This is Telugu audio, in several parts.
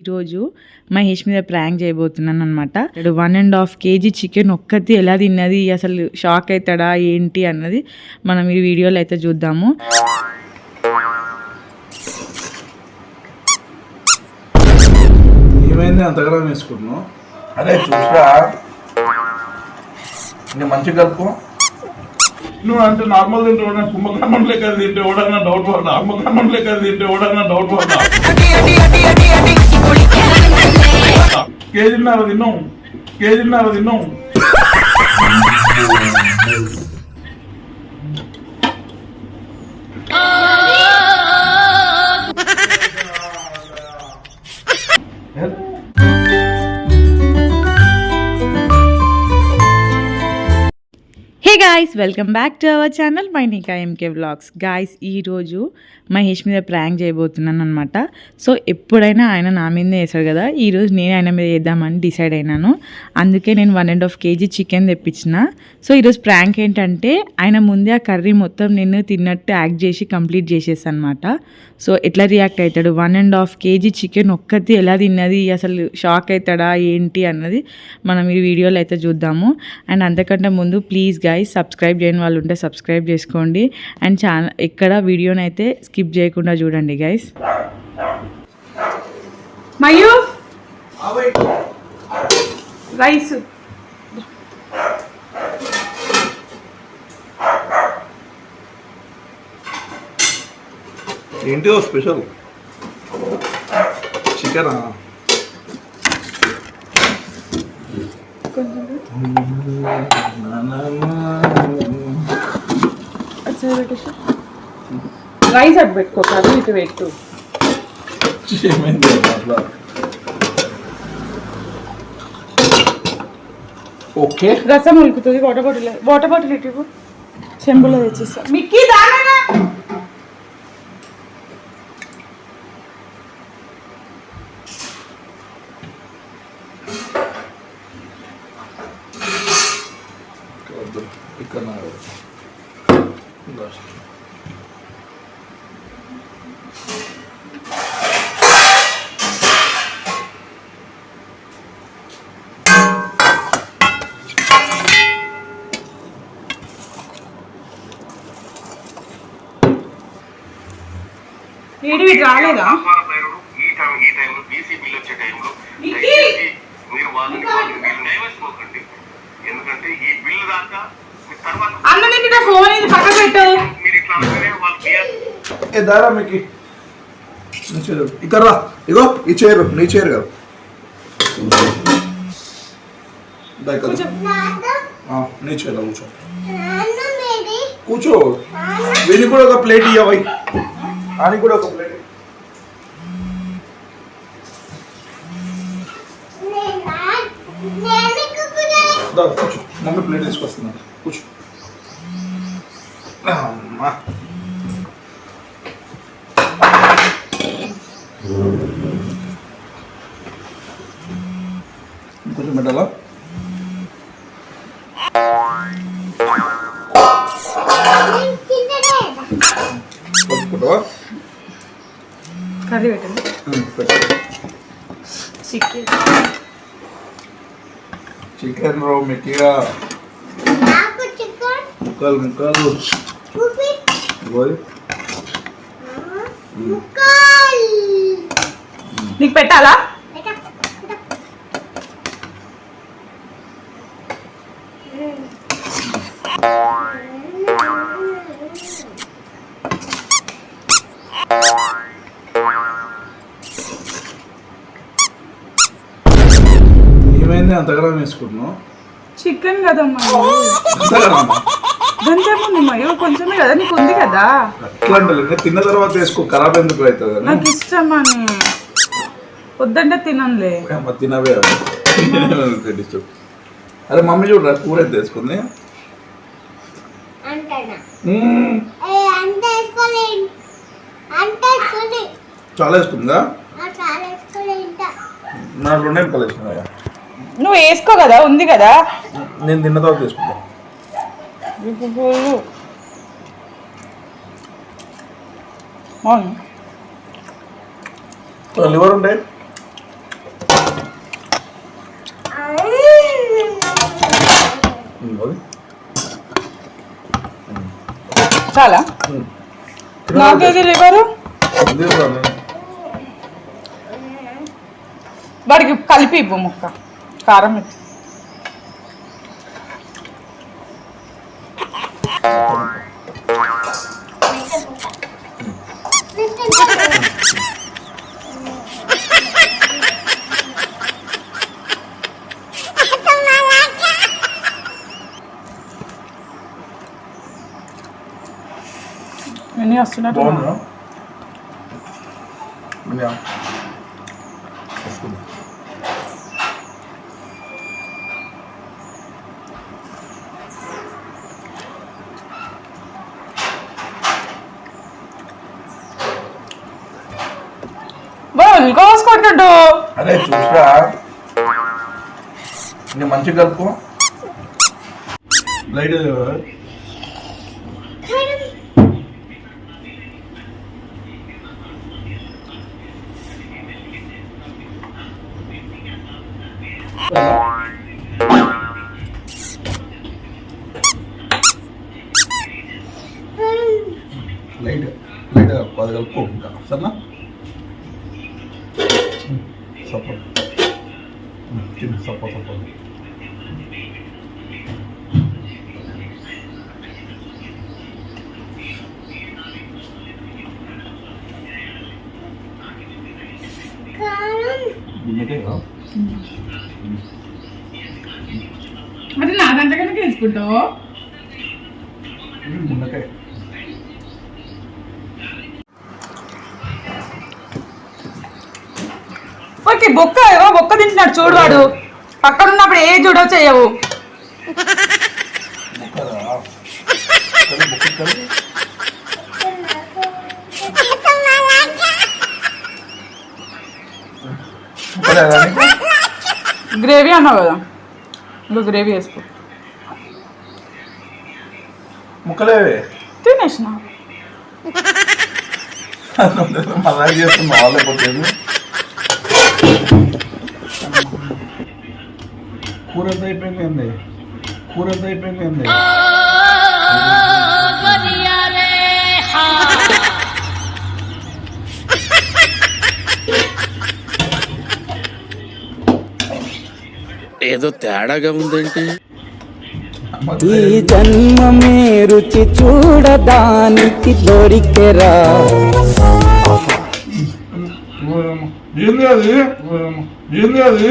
ఈరోజు మహేష్ మీద ప్రాంక్ చేయబోతున్నాను అనమాట one and half KG chicken ఒక్కటి ఎలా తిన్నది అసలు షాక్ అవుతాడా ఏంటి అన్నది మనం ఈ వీడియోలో అయితే చూద్దాము. ఏమైంది? అంతగానం వేసుకున్నావు అరే చూసా నేను మంచిగా కలుపు నువ్వు అంటే నార్మల్ తింటే ఎవడన్నా కుంభకర్ణం లెక్క తింటే ఎవడన్నా డౌట్ పడ్డా కుంభకర్ణం లెక్క తింటే ఎవడన్నా డౌట్ పడ్డా కేజీన్నర తిన్నాం. కేజీన్నర తిన్నాం. Hey guys welcome back to our channel Mainika MK vlogs guys ఈరోజు మహేష్ మీద ప్రాంక్ చేయబోతున్నాను అనమాట సో ఎప్పుడైనా ఆయన నా మీదే వేసాడు కదా ఈరోజు నేను ఆయన మీద వేద్దామని డిసైడ్ అయినాను. అందుకే నేను one and half KG chicken తెప్పించిన. సో ఈరోజు ప్రాంక్ ఏంటంటే ఆయన ముందే ఆ కర్రీ మొత్తం నేను తిన్నట్టు యాక్ట్ చేసి కంప్లీట్ చేసేసాను అనమాట సో ఎట్లా రియాక్ట్ అవుతాడు one and half KG chicken ఒక్కటి ఎలా తిన్నది? అసలు షాక్ అవుతాడా? ఏంటి అన్నది మనం ఈ వీడియోలో అయితే చూద్దాము. అండ్ అంతకంటే ముందు ప్లీజ్ గైస్ సబ్స్క్రైబ్ చేయని వాళ్ళు ఉంటే సబ్స్క్రైబ్ చేసుకోండి. అండ్ ఛానల్ ఎక్కడ వీడియోని అయితే స్కిప్ చేయకుండా చూడండి గైస్ మయూ రైస్! స్పెషల్? చికెనా? రైస్ అటు పెట్టుకో కర్రీ ఇటు పెట్టు. ఓకే. రసం ఉలుకుతుంది వాటర్ బాటిల్ వాటర్ బాటిల్ ఇటు. చెంబులో తెచ్చిస్తా. మిక్కీ దానా వద్దు ఇక్కడ నా ఏడు వీడు రాలేదా పైరుడు ఈ టైం ఈ టైంలో బీసీ బిల్ వచ్చే టైంలో నిఖిల్! దయచేసి మీరు వాళ్ళని వాళ్ళని వీళ్ళు డైవర్సుకోకండి ఎందుకంటే ఈ బిల్లు దాకా మీరు తర్వాత అన్న నీకు ఫోన్ ఇది పక్క పెట్టు. మీరు ఇట్లా అనగానే వాళ్ళు బిఆర్ ఏ దారా మీకు. నీ చైర్. ఇక్కడ రా. ఇగో ఈ చైర్. నీ చైర్ కదా. దా ఇక్కడ. ఆ, నీ చైర్ కూర్చో. కూర్చో. వీనికి కూడా ఒక ప్లేట్ ఇవ్వయి అని కూడా ఒక ప్లేట్. దా. కూర్చో మమ్మీ ప్లేట్ తీసుకొస్తున్నాను. కూర్చో. అమ్మా. కొంచెం పెట్టాలా కర్రీ పెట్టండి. పెట్టు. చికెన్ చికెన్ రో మెక్కిగా ముక్కలు ముక్కలు. పోయి నీకు పెట్టాలా? ఏమైంది? అంతగానం వేసుకున్నావు చికెన్ కదమ్మా. గంటేముంది మయూ కొంచెమే కదా నీకు ఉంది కదా? అట్లా అంటే తిన్న తర్వాత వేసుకో. ఖరాబ్ ఎందుకు అవుతుంది నాకు ఇష్టం అని. వద్దంటే తినంలే అమ్మ తినవే డిస్టర్బ్ అరే మమ్మీ చూడరా? కూర ఎంత వేసుకుంది. చాలా వేసుకుందా? నా రెండే వేసుకున్నాయా నువ్వు వేసుకో కదా ఉంది కదా? నేను తిన్న తర్వాత తీసుకుంటాను లివర్ ఉంటాయి చాలా? నాకేది లివరు? వాడికి కలిపి ఇవ్వు ముక్క. కారం ఎత్తు. ఇవన్నీ వస్తున్నట్టు బాగుందా యా. వస్తుంది. కోసుకుంటుండు అరే చూసా నేను మంచిగా కలుపు లైట్ సపోర్ట్. చిన్న సపోర్ట్ సపోర్ట్. నిన్నకే కదా మరి నా దాంట్లో కనుక వేసుకుంటావు ఓకే బొక్క ఏవో బొక్క తింటున్నాడు చూడు వాడు. పక్కన ఉన్నప్పుడు ఏ చూడో నీకు? గ్రేవీ అన్నావు కదా. ఇంకా గ్రేవీ వేసుకో. ముక్కలేవే? తినేసిన. చేస్తున్నా లేకపోతే కూర ఎంత అయిపోయింది ఏంది కూర ఎంత అయిపోయింది ఏంది ఏదో తేడాగా ఉందేంటి? ఈ జన్మమే రుచి చూడడానికి దొరికెరా. ఏంది అది ఏంది అది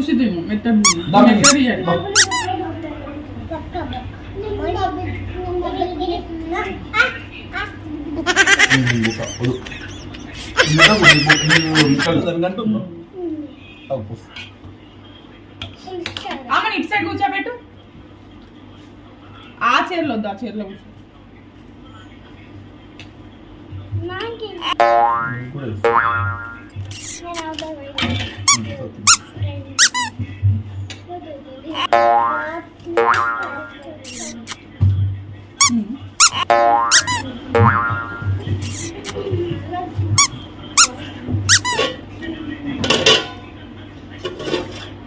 బిర్యానీకి ఏముంది ఆడ? ఇంతగానే వేసుకున్నాం ఇన్ని తిందా చికెన్ నేను వండగలుగుతాను ముక్కలు బాగానే పట్టినా చూసి తిను మెత్త దాన్ని- మెత్త తీయాలి ముక్క వదు ముక్క వదు. నువ్వు ముక్కలు దానికంటే ఉందా? అవు, పో. ఆమె ఇటు సైడ్ కూర్చోబెట్టు ఆ చీరలో వద్దు ఆ చీరలో కూర్చో నేను కూడా వేస్తా. ఉమ్, సరే.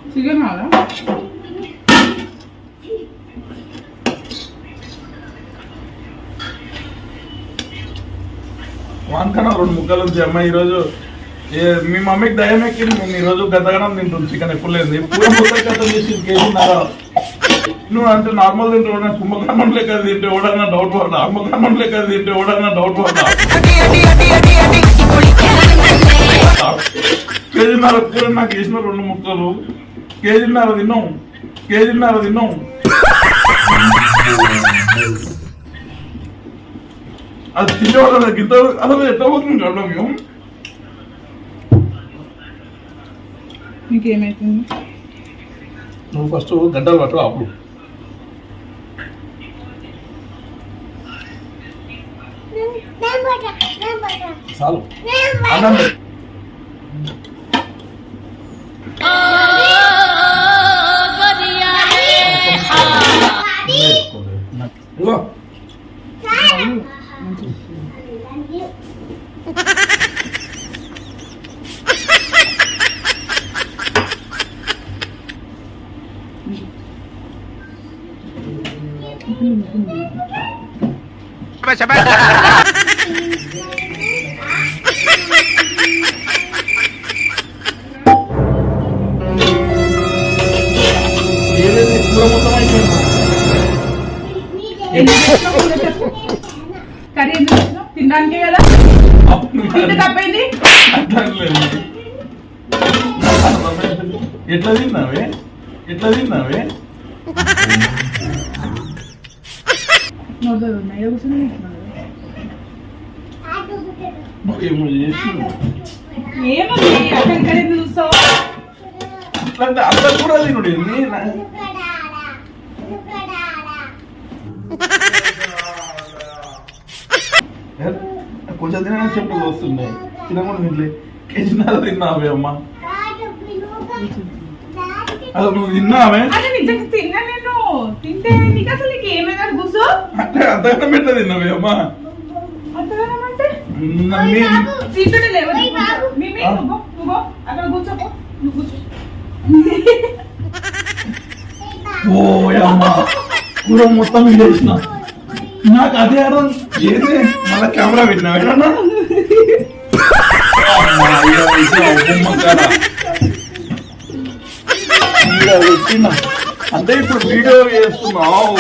చికెన్ కావాలా వానికన్నా రెండు ముక్కలు ఉంది అమ్మ ఈరోజు మీ మమ్మీకి దయం ఎక్కింది నేను ఈరోజు గతగడం తింటుంది చికెన్ ఎప్పుడు లేదు. చేసి కేజీన్నర నువ్వు అంటే నార్మల్ తింటే కూడా కుంభకర్ణం లెక్క తింటే ఎవడన్నా డౌట్ పడ్డా కుంభకర్ణం లెక్క తింటే ఎవడన్నా డౌట్ పడ్డా కేజీన్నర కూర నాకు వేసిన రెండు ముక్కలు. కేజీన్నర తిన్నాం. కేజీన్నర తిన్నాం. అది తినేవాళ్ళ గింత అసలు ఎట్లా పోతుంది మేము? నీకేమైతుంది నువ్వు ఫస్ట్ గడ్డలు పట్టు అప్పుడు చాలు. అన్నం కర్రీ ఎందుకు తెచ్చినావు? తినడానికే కదా తింటే తప్పైంది ఎట్లా తిన్నావే ఎట్లా తిన్నావే నోట్లో ఉన్నాయి. ఏదో అక్కడ కూడా తినుడు కొంచెం తినగా చెప్పులు వస్తున్నాయి తినకుండా తినలే కేజీనాలు తిన్నావే అమ్మ అసలు నువ్వు తిన్నావే తిన్నా నేను తింటే నీకు అసలు నీకు ఏమైనా కూర్చో అంటే అంతకన్నా పెట్ట తిన్నావే అమ్మ? ఓ అమ్మ. కూర మొత్తం చేసిన నాకు అదే అర్థం. ఏదే? మళ్ళా కెమెరా ఎక్కడన్నా పెట్టిన. అంటే ఇప్పుడు వీడియో చేస్తున్నావు